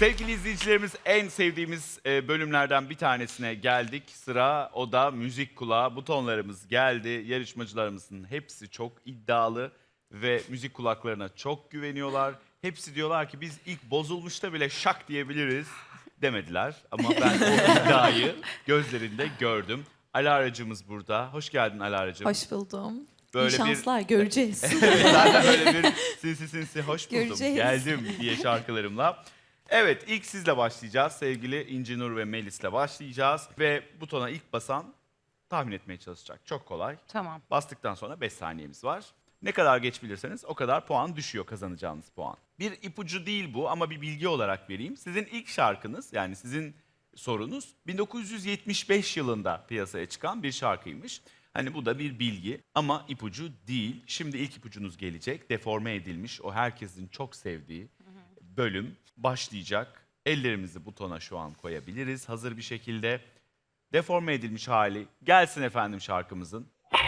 Sevgili izleyicilerimiz en sevdiğimiz e, bölümlerden bir tanesine geldik. Sıra o da müzik kulağı. Butonlarımız geldi. Yarışmacılarımızın hepsi çok iddialı ve müzik kulaklarına çok güveniyorlar. Hepsi diyorlar ki biz ilk bozulmuşta bile şak diyebiliriz demediler. Ama ben o iddiayı gözlerinde gördüm. Alaracımız burada. Hoş geldin Alaracığım. Hoş buldum. Böyle İyi bir- şanslar göreceğiz. Evet zaten böyle bir sinsi sinsi hoş buldum Göreceğiz. geldim diye şarkılarımla. Evet ilk sizle başlayacağız sevgili İnci Nur ve Melis'le başlayacağız. Ve butona ilk basan tahmin etmeye çalışacak. Çok kolay. Tamam. Bastıktan sonra 5 saniyemiz var. Ne kadar geç bilirseniz o kadar puan düşüyor kazanacağınız puan. Bir ipucu değil bu ama bir bilgi olarak vereyim. Sizin ilk şarkınız yani sizin sorunuz 1975 yılında piyasaya çıkan bir şarkıymış. Hani bu da bir bilgi ama ipucu değil. Şimdi ilk ipucunuz gelecek. Deforme edilmiş o herkesin çok sevdiği bölüm başlayacak. Ellerimizi butona şu an koyabiliriz hazır bir şekilde. Deforme edilmiş hali gelsin efendim şarkımızın.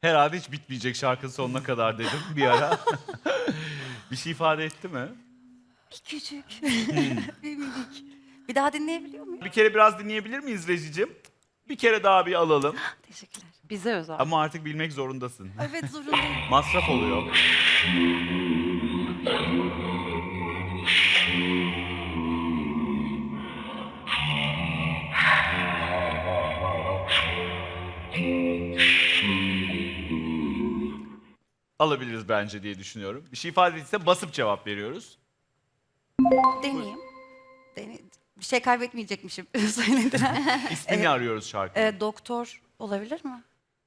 Herhalde hiç bitmeyecek şarkının sonuna kadar dedim bir ara. bir şey ifade etti mi? Bir küçük. bir minik. Bir daha dinleyebiliyor muyum? Bir kere biraz dinleyebilir miyiz Rejicim? Bir kere daha bir alalım. Teşekkürler. Bize özel. Ama artık bilmek zorundasın. Evet zorundayım. Masraf oluyor. Alabiliriz bence diye düşünüyorum. Bir şey ifade edilse basıp cevap veriyoruz. Deneyeyim. Dene bir şey kaybetmeyecekmişim söylediler. İsmini arıyoruz şarkının. Ee, doktor olabilir mi?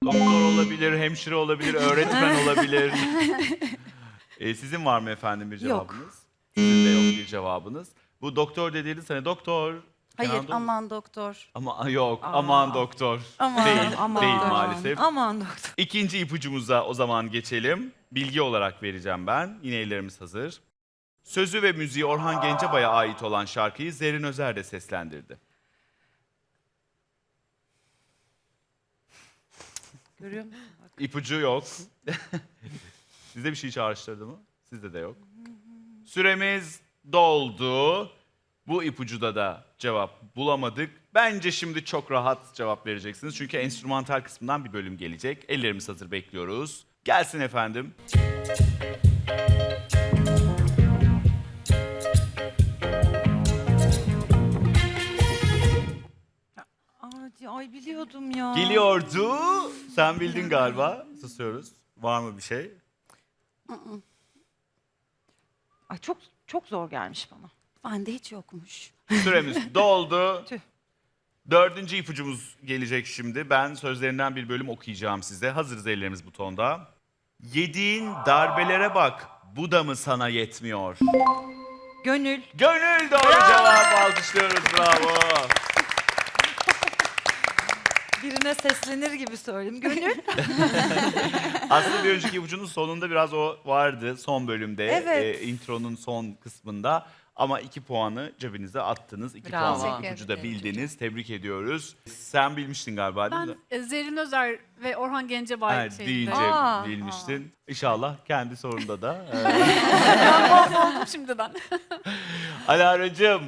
Doktor olabilir, hemşire olabilir, öğretmen olabilir. Ee, sizin var mı efendim bir Yok. cevabınız? Sizin de yok bir cevabınız. Bu doktor dediğiniz hani doktor. Hayır Kenan Doğulu- aman doktor. Ama yok aman doktor. Aman, değil, aman. değil maalesef. Aman doktor. İkinci ipucumuza o zaman geçelim. Bilgi olarak vereceğim ben. Yine ellerimiz hazır. Sözü ve müziği Orhan Gencebay'a ait olan şarkıyı Zerrin Özer de seslendirdi. Görüyor musun? İpucu yok. Sizde bir şey çağrıştırdı mı? Sizde de yok. Süremiz doldu. Bu ipucuda da cevap bulamadık. Bence şimdi çok rahat cevap vereceksiniz. Çünkü enstrümantal kısmından bir bölüm gelecek. Ellerimiz hazır bekliyoruz. Gelsin efendim. Ay, biliyordum ya. Geliyordu. Sen bildin galiba. Susuyoruz. Var mı bir şey? Ay çok çok zor gelmiş bana. Bende hiç yokmuş. Süremiz doldu. Tüh. Dördüncü ipucumuz gelecek şimdi. Ben sözlerinden bir bölüm okuyacağım size. Hazırız ellerimiz butonda. Yediğin darbelere bak. Bu da mı sana yetmiyor? Gönül. Gönül doğru cevap. Alkışlıyoruz. Bravo. Seslenir gibi söyleyeyim. Gönül. Aslında bir önceki ipucunun sonunda biraz o vardı. Son bölümde. Evet. e, intronun son kısmında. Ama iki puanı cebinize attınız. İki Bravo. puanı Teşekkür ipucu da ederim. bildiniz. Tebrik ediyoruz. Sen bilmiştin galiba değil mi? Ben e, Zerrin Özer ve Orhan Gencebay Evet, şeyinde. deyince Aa, bilmiştin. İnşallah kendi sorunda da. e, Ben mahvoldum şimdiden. Alaracığım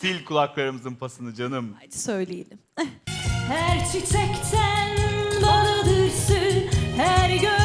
sil kulaklarımızın pasını canım. Hadi söyleyelim. Her çiçekten banadırsın Her gördüğüne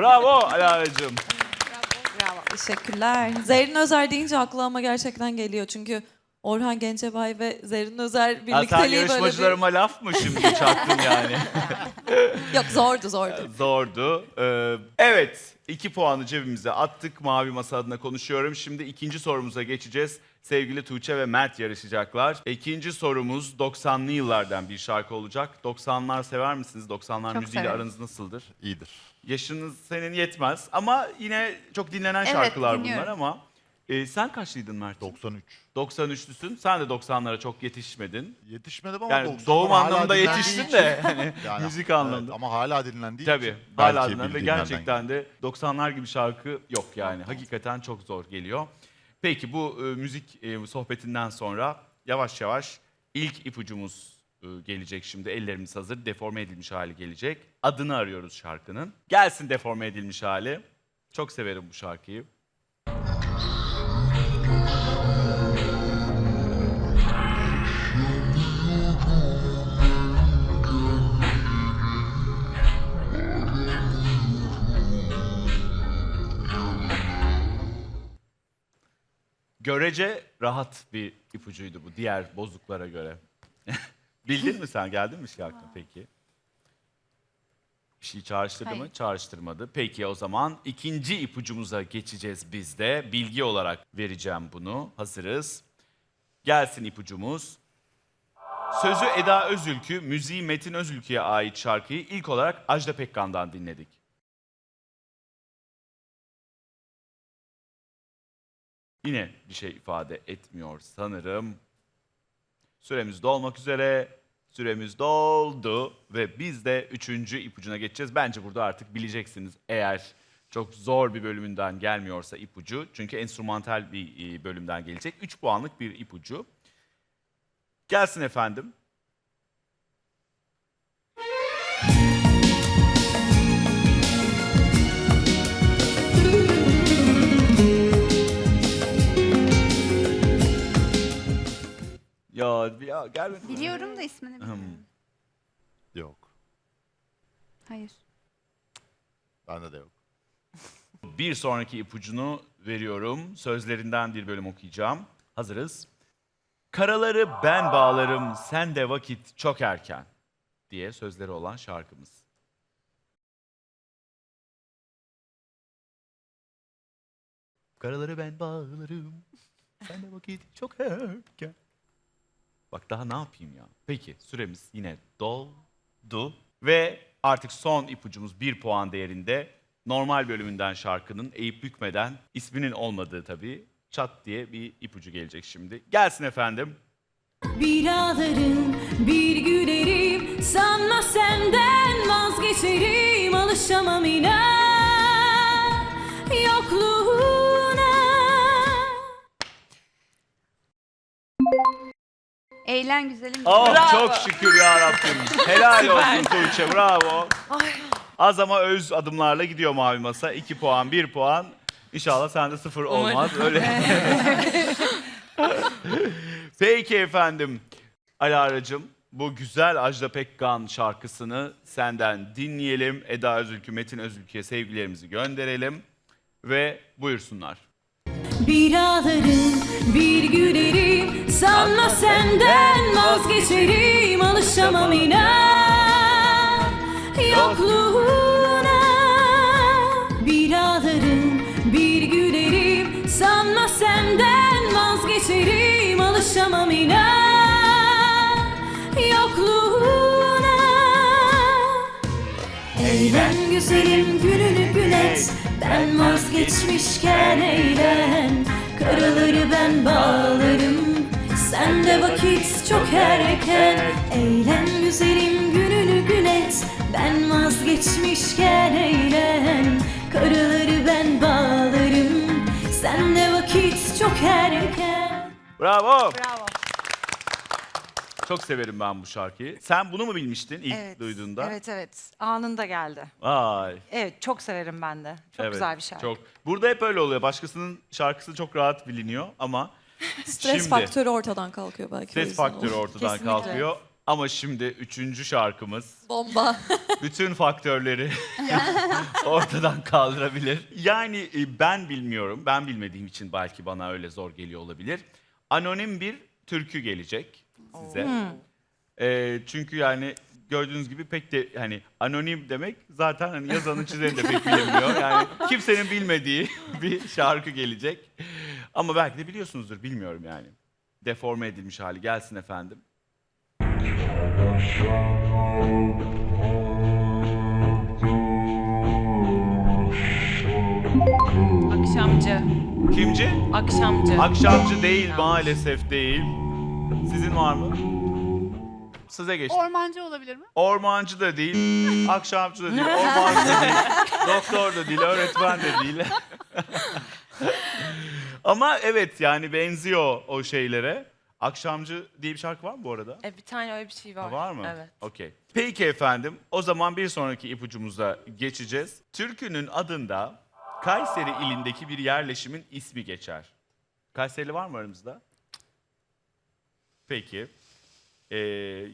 Bu kısmını. Bravo. Teşekkürler. Zerrin Özer deyince aklıma gerçekten geliyor. Çünkü Orhan Gencebay ve Zerrin Özer Ha, sen birlikteliği böyle yarışmacılarıma laf mı şimdi çaktın yani? bir... Yok zordu zordu. Zordu. Ee, evet, iki puanı cebimize attık. Mavi Masa adına konuşuyorum. Şimdi ikinci sorumuza geçeceğiz. Sevgili Tuğçe ve Mert yarışacaklar. İkinci sorumuz 90'lı yıllardan bir şarkı olacak. 90'lar sever misiniz? 90'lar Çok müziğiyle severim. aranız nasıldır? İyidir. Yaşınız senin yetmez ama yine çok dinlenen Evet, şarkılar bunlar dinliyorum. ama. e, sen kaçlıydın Mert? 93. 93'lüsün. Sen de 90'lara çok yetişmedin. Yetişmedim ama Yani 90'lar doğum hala anlamında dinlendiği yetiştin için- de hani Yani, müzik evet, anlamında. ama hala dinlendiği Tabii. için Hala belki ve gerçekten de 90'lar gibi şarkı yok yani. Hakikaten çok zor geliyor. Peki bu e, müzik e, sohbetinden sonra yavaş yavaş ilk ipucumuz e, gelecek şimdi. Ellerimiz hazır. Deforme edilmiş hali gelecek. Adını arıyoruz şarkının. Gelsin deforme edilmiş hali. Çok severim bu şarkıyı. Görece rahat bir ipucuydu bu diğer bozuklara göre. Bildin mi sen? Geldin mi şarkı peki? Bir şey çağrıştırdı mı? Hayır. Çağrıştırmadı. Peki o zaman ikinci ipucumuza geçeceğiz biz de. Bilgi olarak vereceğim bunu. Hazırız. Gelsin ipucumuz. Sözü Eda Özülkü, müziği Metin Özülkü'ye ait şarkıyı ilk olarak Ajda Pekkan'dan dinledik. Yine bir şey ifade etmiyor sanırım. Süremiz dolmak üzere. Süremiz doldu ve biz de üçüncü ipucuna geçeceğiz. Bence burada artık bileceksiniz eğer çok zor bir bölümünden gelmiyorsa ipucu. Çünkü enstrümantal bir e, bölümden gelecek. 3 puanlık bir ipucu. Gelsin efendim. Ya, ya gel. Biliyorum da ismini bilmiyorum. Yok. Hayır. Bende de yok. Bir sonraki ipucunu veriyorum. Sözlerinden bir bölüm okuyacağım. Hazırız. Karaları ben bağlarım, sen de vakit çok erken diye sözleri olan şarkımız. Karaları ben bağlarım, sen de vakit çok erken. Bak daha ne yapayım ya? Peki süremiz yine doldu ve artık son ipucumuz bir puan değerinde. Normal bölümünden şarkının eğip bükmeden isminin olmadığı tabii çat diye bir ipucu gelecek şimdi. Gelsin efendim. Bir ağlarım, bir gülerim Sanma senden vazgeçerim Alışamam inan Yokluğuna Eğlen güzelim. Oh çok şükür ya Rabbim. Helal olsun Tuğçe bravo. Az ama öz adımlarla gidiyor Mavi Masa. 2 puan, 1 puan. İnşallah sende sıfır olmaz. Öyle. Peki efendim. Alara'cığım bu güzel Ajda Pekkan şarkısını senden dinleyelim. Eda Özülkü, Metin Özülkü'ye sevgilerimizi gönderelim. Ve buyursunlar. Bir ağlarım, bir gülerim. Sanma senden vazgeçerim. Alışamam inan Yokluğuna. Bir ağlarım, bir gülerim. Sanma senden vazgeçerim. Alışamam inan Eğlen güzelim gününü gün et Ben vazgeçmişken eğlen. Karaları ben bağlarım. Sen de vakit çok erken. Eğlen güzelim gününü gün et Ben vazgeçmişken eğlen. Karaları ben bağlarım. Sen de vakit çok erken. Bravo. Bravo. Çok severim ben bu şarkıyı. Sen bunu mu bilmiştin ilk Evet. duyduğunda? Evet evet. Anında geldi. Vay. Evet çok severim ben de. Çok Evet, güzel bir şarkı. Çok. Burada hep öyle oluyor. Başkasının şarkısı çok rahat biliniyor ama Stres şimdi faktörü ortadan kalkıyor belki. o stres yüzden faktörü ortadan Kesinlikle. kalkıyor. Ama şimdi üçüncü şarkımız Bomba. bütün faktörleri ortadan kaldırabilir. Yani e, ben bilmiyorum. Ben bilmediğim için belki bana öyle zor geliyor olabilir. Anonim bir türkü gelecek size. Ee, çünkü yani gördüğünüz gibi pek de hani anonim demek zaten hani yazanın çizeni de pek bilinmiyor. Yani kimsenin bilmediği bir şarkı gelecek. Ama belki de biliyorsunuzdur bilmiyorum yani. Deforme edilmiş hali gelsin efendim. Akşamcı. Kimci? Akşamcı. Akşamcı değil maalesef değil. Sizin var mı? Size geçtim. Ormancı olabilir mi? Ormancı da değil, akşamcı da değil, ormancı da değil, doktor da değil, öğretmen de değil. Ama evet yani benziyor o şeylere. Akşamcı diye bir şarkı var mı bu arada? E, bir tane öyle bir şey var. Ha, var mı? Evet. Okey. Peki efendim, o zaman bir sonraki ipucumuza geçeceğiz. Türkünün adında Kayseri ilindeki bir yerleşimin ismi geçer. Kayserili var mı aramızda? Peki. Ee,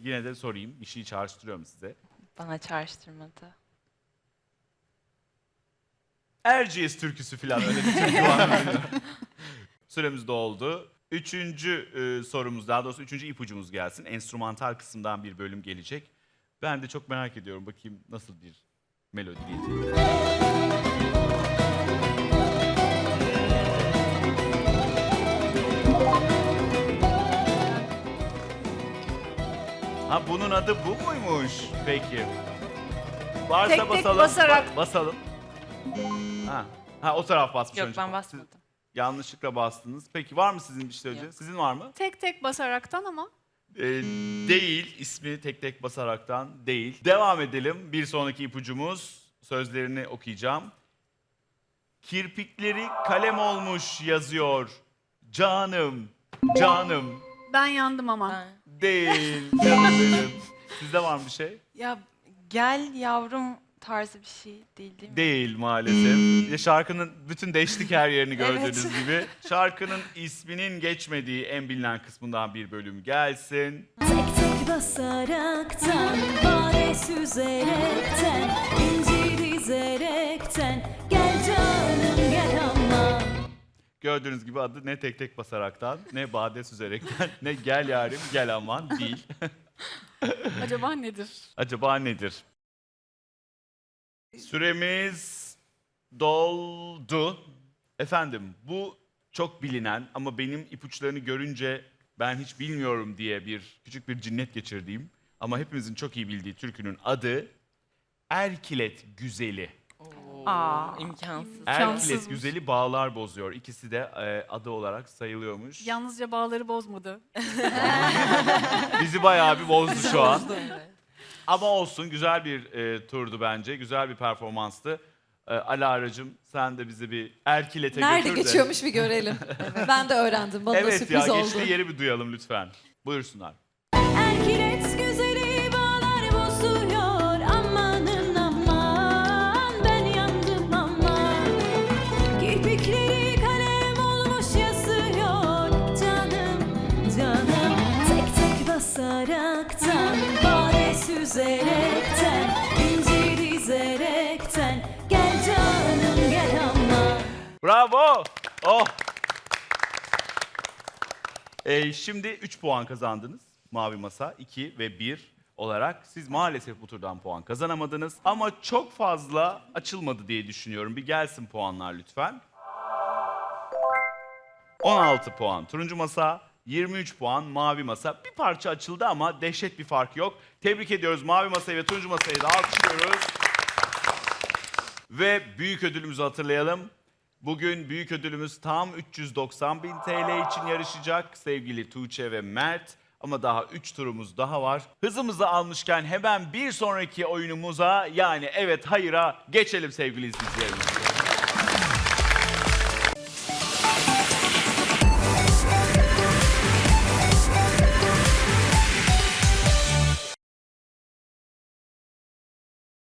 yine de sorayım, bir şey çağrıştırıyorum size. Bana çağrıştırmadı. Erciyes türküsü falan öyle bir türkü var. Süremiz doldu. Üçüncü e, sorumuz, daha doğrusu üçüncü ipucumuz gelsin. Enstrümantal kısımdan bir bölüm gelecek. Ben de çok merak ediyorum. Bakayım nasıl bir melodi gelecek. Ha bunun adı bu muymuş? Peki. Varsa Tek tek basalım. basarak. Ba- basalım. Ha. Ha o taraf basmış Yok önce. ben basmadım. Siz yanlışlıkla bastınız. Peki var mı sizin bir şey önce? Yok. Sizin var mı? Tek tek basaraktan ama. Ee, değil. ismi tek tek basaraktan değil. Devam edelim. Bir sonraki ipucumuz. Sözlerini okuyacağım. Kirpikleri kalem olmuş yazıyor. Canım, canım. Ben yandım ama. Ha. Değil. Canım benim. Sizde var mı bir şey? Ya gel yavrum tarzı bir şey değil değil mi? Değil maalesef. Ya şarkının bütün değiştik her yerini gördüğünüz Evet. gibi. Şarkının isminin geçmediği en bilinen kısmından bir bölüm gelsin. Tek tek basaraktan, fare süzerekten, inci Gördüğünüz gibi adı ne tek tek basaraktan, ne bade süzerekten, ne gel yarim gel aman değil. Acaba nedir? Acaba nedir? Süremiz doldu. Efendim bu çok bilinen ama benim ipuçlarını görünce ben hiç bilmiyorum diye bir küçük bir cinnet geçirdiğim ama hepimizin çok iyi bildiği türkünün adı Erkilet Güzeli. Aa, imkansız. Erkilet Şanssızmış. Güzeli bağlar bozuyor. İkisi de e, adı olarak sayılıyormuş. Yalnızca bağları bozmadı. Bizi bayağı bir bozdu şu an. Ama olsun güzel bir e, turdu bence. Güzel bir performanstı. E, Alara'cığım sen de bizi bir Erkilet'e Nerede götür de. geçiyormuş bir görelim. ben de öğrendim. Bana da Evet sürpriz ya oldu. geçtiği yeri bir duyalım lütfen. Buyursunlar. Erkilet süzerekten, inci dizerekten, gel canım gel ama. Bravo. Oh. E, şimdi 3 puan kazandınız. Mavi Masa 2 ve 1 olarak. Siz maalesef bu turdan puan kazanamadınız. Ama çok fazla açılmadı diye düşünüyorum. Bir gelsin puanlar lütfen. 16 puan turuncu masa, 23 puan mavi masa. Bir parça açıldı ama dehşet bir fark yok. Tebrik ediyoruz mavi masayı ve turuncu masayı da alkışlıyoruz. Ve büyük ödülümüzü hatırlayalım. Bugün büyük ödülümüz tam 390 bin TL için yarışacak sevgili Tuğçe ve Mert. Ama daha 3 turumuz daha var. Hızımızı almışken hemen bir sonraki oyunumuza yani evet hayıra geçelim sevgili izleyicilerimiz.